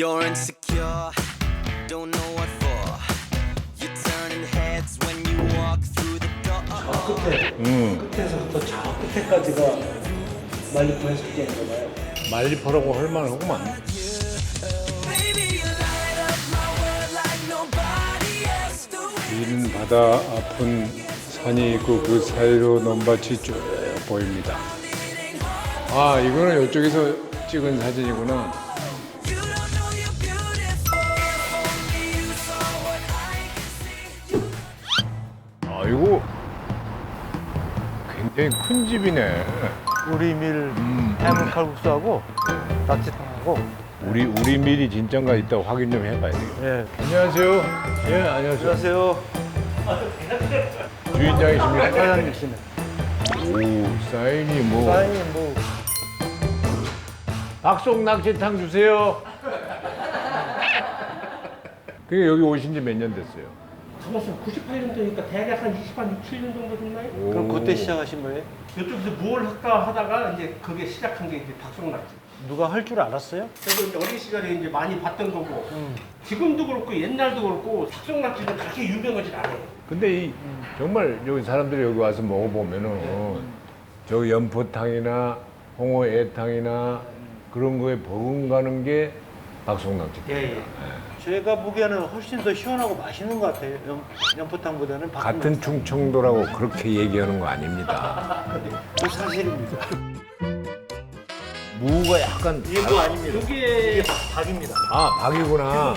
You're insecure, don't know what for. You're turning heads when you walk through the door. 끝에 끝에서부터 저 끝에까지가 말리포 해수욕장인가 봐요. 말리포라고 할 만하구만. Baby, you light up my world like nobody else do. 긴 바다 아픈 산이 있고 그 사이로 넘밭이 쭉 보입니다. 아 이거는 이쪽에서 찍은 사진이구나. 이거 굉장히 큰 집이네. 우리 밀 해물 칼국수하고 낙지탕하고 우리 우리 밀이 진짠가 있다 확인 좀 해봐야 되겠다. 예. 안녕하세요. 예 안녕하세요. 안녕하세요. 주인장이십니까? 사장님이시네. 오 사인이 뭐 사장님 뭐 박송 낙지탕 주세요. 그게 여기 오신 지 몇 년 됐어요? 가만있어 98년도니까 대략 한 28, 7년 정도 됐나요? 그럼 그때 시작하신 거예요? 이쪽에서 뭘 할까 하다가 이제 그게 시작한 게 이제 박성낙지. 누가 할 줄 알았어요? 그래서 이제 어린 시절에 이제 많이 봤던 거고 지금도 그렇고 옛날도 그렇고 박성낙지는 그렇게 유명하지 않아요. 근데 이 정말 여기 사람들이 여기 와서 먹어보면은 저 연포탕이나 홍어 애탕이나 그런 거에 버금가는 게 박송낙지. 예, 예. 제가 보기에는 훨씬 더 시원하고 맛있는 것 같아요. 연, 연포탕보다는 같은 충청도라고 그렇게 얘기하는 거 아닙니다. 그 사실입니다. 무가 약간 이게 뭐 아닙니다. 이게 박입니다. 아 박이구나.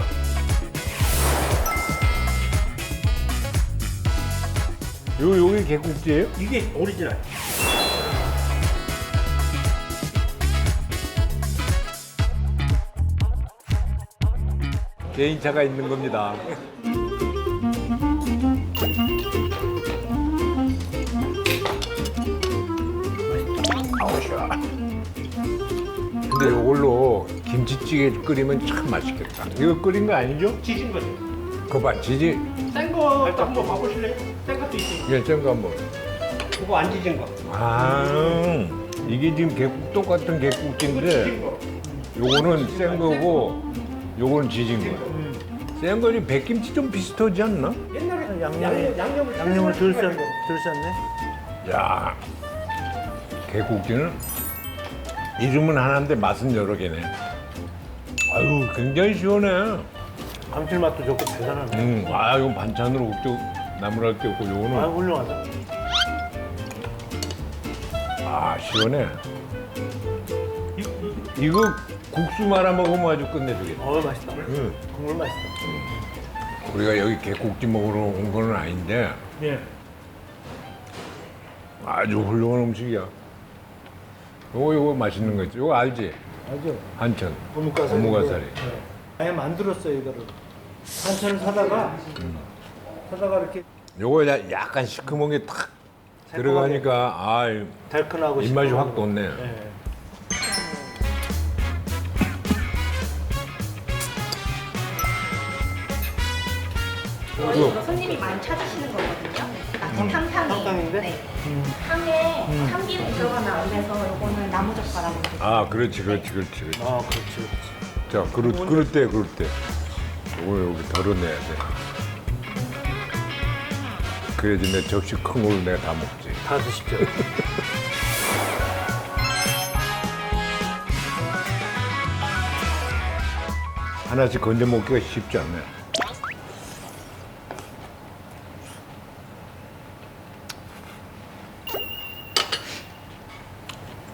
요 여기 개국지예요? 이게 오리지널. 개인차가 있는 겁니다. 근데 이걸로 김치찌개 끓이면 참 맛있겠다. 이거 끓인 거 아니죠? 지진 거죠. 그거 봐, 지지. 센거 한번 봐보실래요? 센 것도 있어요. 이게 짠거 한번. 그거 안 지진 거. 아, 이게 지금 개국 똑같은 그거 개국지인데 지진 거. 요거는 센 거고 요거는 지진 거. 센 거지 백김치 좀 비슷하지 않나? 옛날에 양념- 양념, 양념을 양념을 덜, 썰 쌌, 덜 쌌네. 야, 개국지는 이름은 하나인데 맛은 여러 개네. 아유, 굉장히 시원해. 감칠맛도 좋고 대단하네. 음, 아, 이건 반찬으로 옥도 나무랄 게 없고, 아, 요거는 훌륭하다. 아 시원해. 이, 거 국수 말아 먹으면 아주 끝내주겠네. 어, 맛있다. 응. 국물 맛있다. 우리가 여기 개국지 먹으러 온 거는 아닌데 예. 아주 훌륭한 음식이야. 요거 요거 맛있는 거 있지. 요거 알지? 알죠? 한천. 고무가사리. 고무가사리. 아예 만들었어요, 이거를. 반찬을 사다가, 사다가 이렇게 요거 야- 약간 시커먼 게탁 들어가니까 아 달큰하고 입맛이. 확 돋네. 예. 이거 손님이 많이 찾으시는 거거든요. 낙지 탕탕이. 탕탕인데? 네. 탕에 참기름 들어가면 안 돼서 이거는 나무젓가락으로. 아 그렇지 그렇지 그렇지. 그렇지. 아, 그렇지, 그렇지. 자 그럴 그럴 때 그럴 때 요거 여기 덜어내야 돼. 그래야지 내 접시 큰 걸로 내가 다 먹지. 다 드십시오. 하나씩 건져 먹기가 쉽지 않네.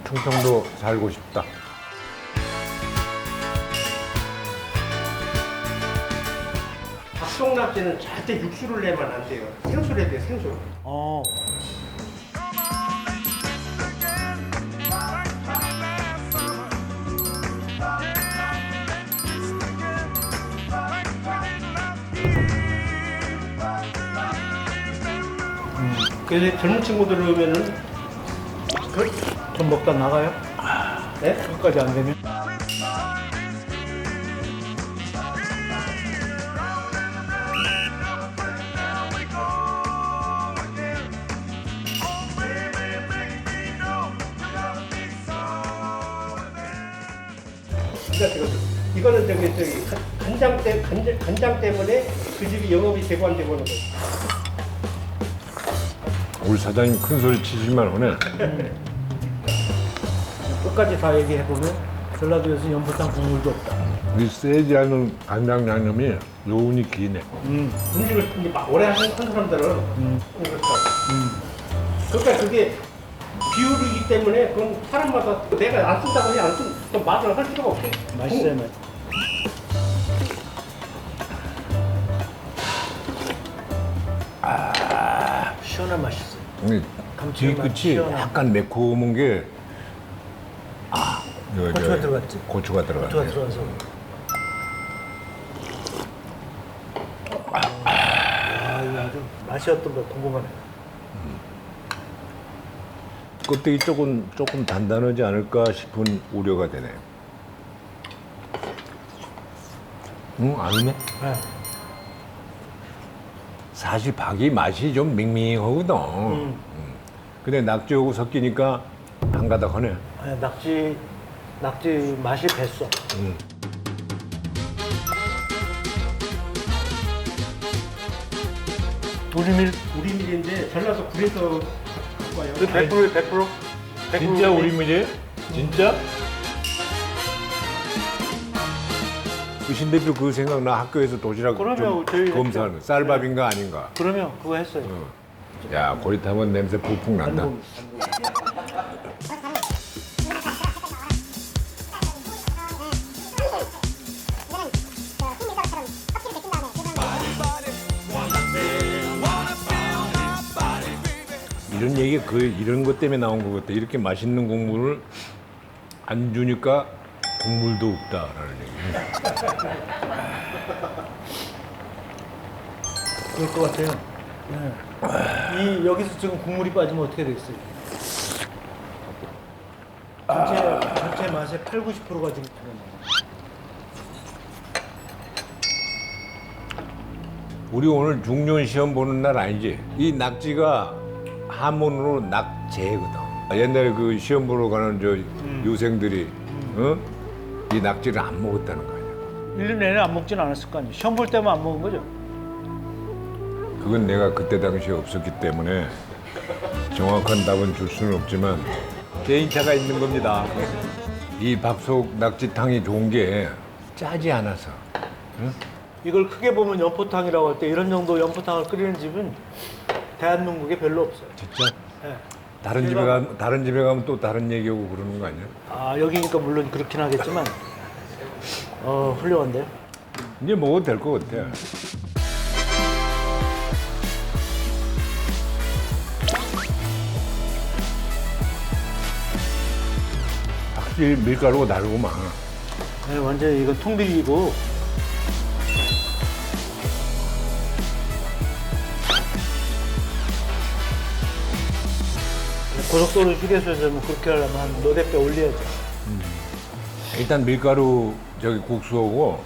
충청도 살고 싶다. 박성낙지는 절대 육수를 내면 안 돼요. 생수를 해야 돼요, 생수. 어. 그래서 젊은 친구들 오면은 좀 먹다 나가요? 네? 끝까지 안 되면? 찍었어. 이거는 저기 저기 간- 간장 때 간장 때문에 그 집이 영업이 되고 안 되고 하는 거예요. 우리 사장님 큰 소리 치지만 오네. 끝까지 다 얘기해보면 전라도에서 연포탕 국물도 없다. 이 세지 않은 간장 양념이 요운이 기네. 음. 음식을 이제 막 오래 하는 한 사람들은 그렇죠. 그러니까 그게 비율이기 때문에 그건 사람마다 내가 안 쓴다고 해안 쓴, 또 맛을 할 수가 없어. 맛있어요, 맛. 아, 시원한 맛있어요. 이 뒤끝이 시원한. 약간 매콤한 게 아, 이거 고추가 저- 들어갔지? 고추가 들어갔네. 고추가 들어가서. 아, 이거 아주 맛이 어떤 가 궁금하네. 껍데기 조금 조금 단단하지 않을까 싶은 우려가 되네. 응, 아니네. 네. 사실 박이 맛이 좀 밍밍하거든. 음. 근데 낙지하고 섞이니까 한가닥하네. 네, 낙지, 낙지 맛이 뱄어. 음. 우리밀 우리 밀인데 전라도 굴에서 갖고 와요. 그 100%에 100%? 100% 진짜 우리 밀이? 진짜? 의신 대표 그 생각 나 학교에서 도시락 그럼요, 좀 저희 검사하는 거. 했죠. 쌀밥인가 아닌가. 그러면 그거 했어요. 야 고리타면 냄새 푹푹 난다. 한국. 이런 얘기 그 이런 것 때문에 나온 것 같아. 이렇게 맛있는 국물을 안 주니까 국물도 없다라는 얘기. 그럴 것 같아요. 네. 이 여기서 지금 국물이 빠지면 어떻게 되겠어요? 전체 전체 맛의 8, 90%가 지금 들어나요. 우리 오늘 중년 시험 보는 날 아니지? 이 낙지가 한문으로 낙제거든. 옛날에 그 시험 보러 가는 저 유생들이 어? 이 낙지를 안 먹었다는 거 아니야? 1년 내내 안 먹진 않았을 거 아니에요. 시험 볼 때만 안 먹은 거죠. 그건 내가 그때 당시에 없었기 때문에 정확한 답은 줄 수는 없지만 개인차가 있는 겁니다. 이 밥속 낙지탕이 좋은 게 짜지 않아서 이걸 크게 보면 연포탕이라고 할 때 이런 정도 연포탕을 끓이는 집은 대한민국에 별로 없어요. 진짜 네. 다른 집에 가 다른 집에 가면 또 다른 얘기하고 그러는 거 아니야? 아 여기니까 물론 그렇긴 하겠지만 어 훌륭한데요. 이제 먹어도 될 것 같아. 확실히 밀가루가 다르구만. 네, 완전 이건 통밀이고 고속도로 휴게소에서는 그렇게 하려면 한 너댓 배 올려야죠. 일단 밀가루 저기 국수하고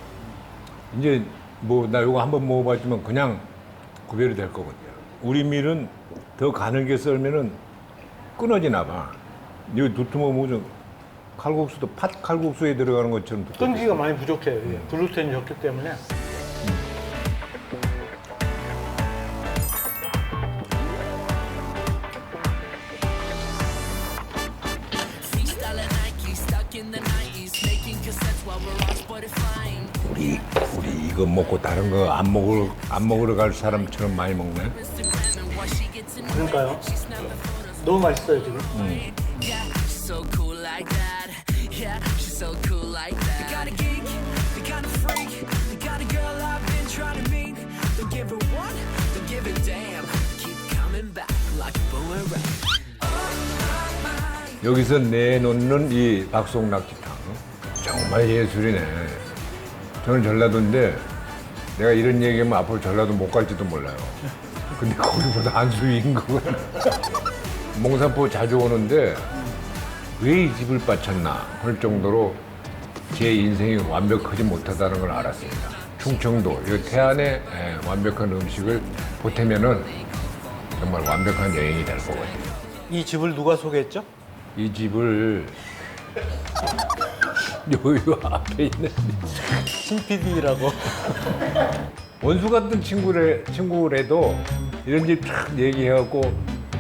이제 뭐 나 요거 한번 먹어봤지만 그냥 구별이 될것 같아요. 우리 밀은 더 가늘게 썰면은 끊어지나 봐. 이거 두툼하면 뭐좀 칼국수도 팥 칼국수에 들어가는 것처럼 두껍게 끈기가 많이 부족해요. 이게. 글루텐이 적기 때문에. Spotifying. 우리 이거 먹고 다른 거 안 먹을 안 먹으러 갈 사람처럼 많이 먹네. 그러니까요. 너무 맛있어요 지금. 여기서 내놓는 이 박송 낙지탕 정말 예술이네. 저는 전라도인데 내가 이런 얘기하면 앞으로 전라도 못 갈지도 몰라요. 근데 거기보다 안수위인 거구나. 몽산포 자주 오는데 왜 이 집을 바쳤나 할 정도로 제 인생이 완벽하지 못하다는 걸 알았습니다. 충청도, 이 태안의 예, 완벽한 음식을 보태면은 정말 완벽한 여행이 될 것 같아요. 이 집을 누가 소개했죠? 이 집을 요, 요 앞에 있는 신PD라고. 원수 같은 친구래, 친구래도 이런 집쫙 얘기해갖고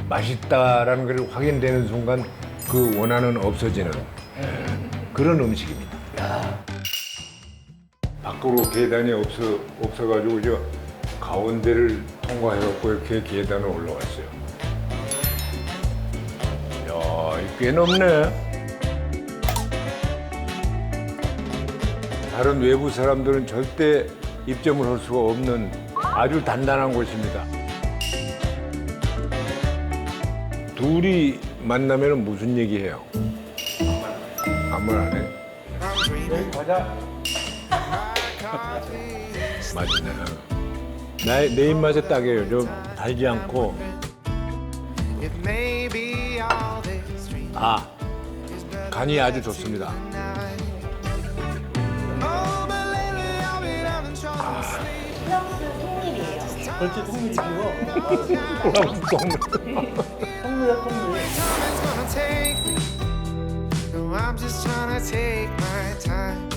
맛있다라는 걸 확인되는 순간 그 원한은 없어지는 예, 그런 음식입니다. 밖으로 계단이 없어, 없어가지고 저 가운데를 통과해갖고 이렇게 계단을 올라왔어요. 이야, 이꽤 넓네. 다른 외부 사람들은 절대 입점을 할 수가 없는 아주 단단한 곳입니다. 둘이 만나면 무슨 얘기해요? 아무 말안 해? 가자. 맛있네. 나의, 내 입맛에 딱이에요. 좀 달지 않고. 아, 간이 아주 좋습니다. 프랑스 통밀이에요. 벌써 통밀이고. 똥. 통밀이야, 통밀. Me. No, I'm just trying to take my time.